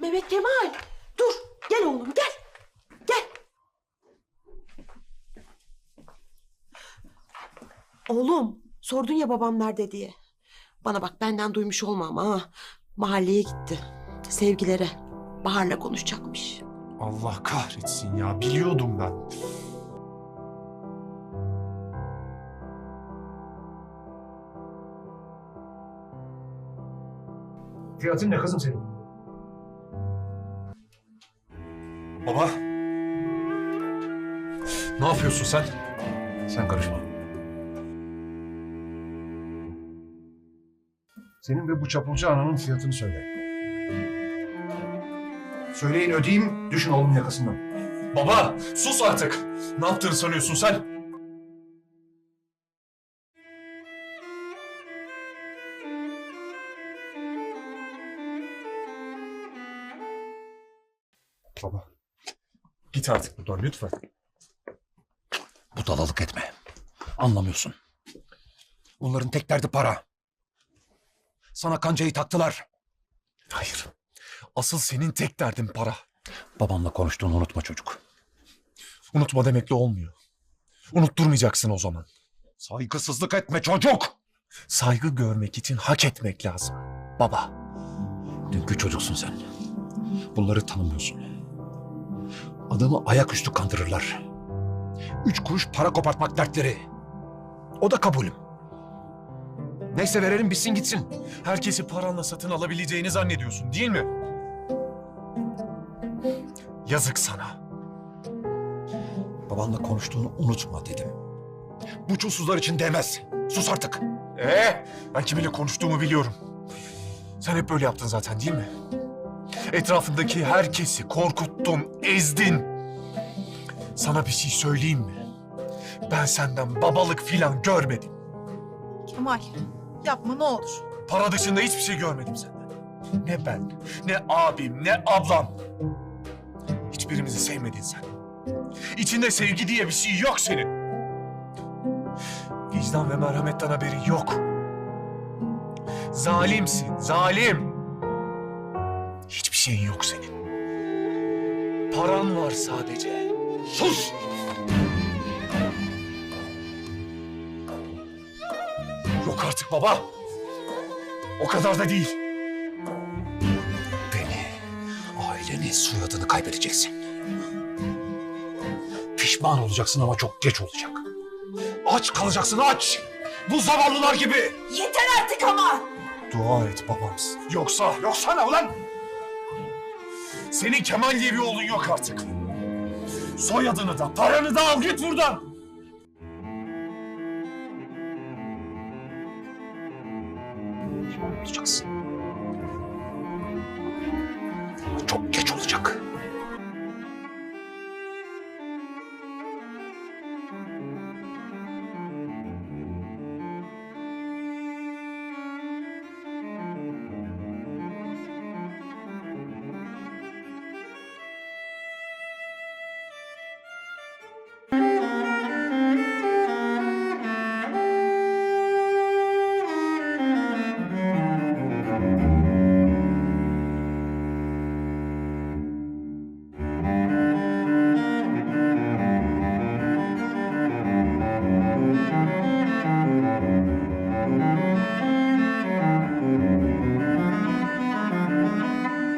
Mehmet Kemal dur gel oğlum gel. Gel. Oğlum sordun ya babam nerede diye. Bana bak benden duymuş olma ama ha. Mahalleye gitti. Sevgilere. Bahar'la konuşacakmış. Allah kahretsin ya biliyordum ben. Fiyatın ne kızım senin? Baba. Ne yapıyorsun sen? Sen karışma. Senin ve bu çapulcu ananın fiyatını söyle. Söyleyin ödeyeyim, düşün oğlum yakasından. Baba sus artık. Ne yaptığını sanıyorsun sen? Baba. Git artık buradan lütfen. Budalalık etme. Anlamıyorsun. Bunların tek derdi para. Sana kancayı taktılar. Hayır. Asıl senin tek derdin para. Babamla konuştuğunu unutma çocuk. Unutma demekle olmuyor. Unutturmayacaksın o zaman. Saygısızlık etme çocuk. Saygı görmek için hak etmek lazım. Baba. Dünkü çocuksun sen. Bunları tanımıyorsun. Adamı ayaküstü kandırırlar. Üç kuruş para kopartmak dertleri. O da kabulüm. Neyse verelim bitsin gitsin. Herkesi paranla satın alabileceğini zannediyorsun değil mi? Yazık sana. Babanla konuştuğunu unutma dedim. Bu çulsuzlar için değmez. Sus artık. Ee, ben kiminle konuştuğumu biliyorum. Sen hep böyle yaptın zaten değil mi? Etrafındaki herkesi korkuttun, ezdin. Sana bir şey söyleyeyim mi? Ben senden babalık filan görmedim. Kemal yapma ne olur. Para dışında hiçbir şey görmedim senden. Ne ben, ne abim, ne ablam. Hiçbirimizi sevmedin sen. İçinde sevgi diye bir şey yok senin. Vicdan ve merhametten haberi yok. Zalimsin, zalim. Şeyin yok senin. Paran var sadece. Sus! Yok artık baba. O kadar da değil. Beni, aileni, soyadını kaybedeceksin. Pişman olacaksın ama çok geç olacak. Aç kalacaksın aç. Bu zavallılar gibi. Yeter artık ama. Dua et babamsın. Yoksa, yoksa ne ulan? Senin Kemal diye bir oğlun yok artık. Soyadını da, paranı da al git buradan. Olacaksın. Çok geç olacak.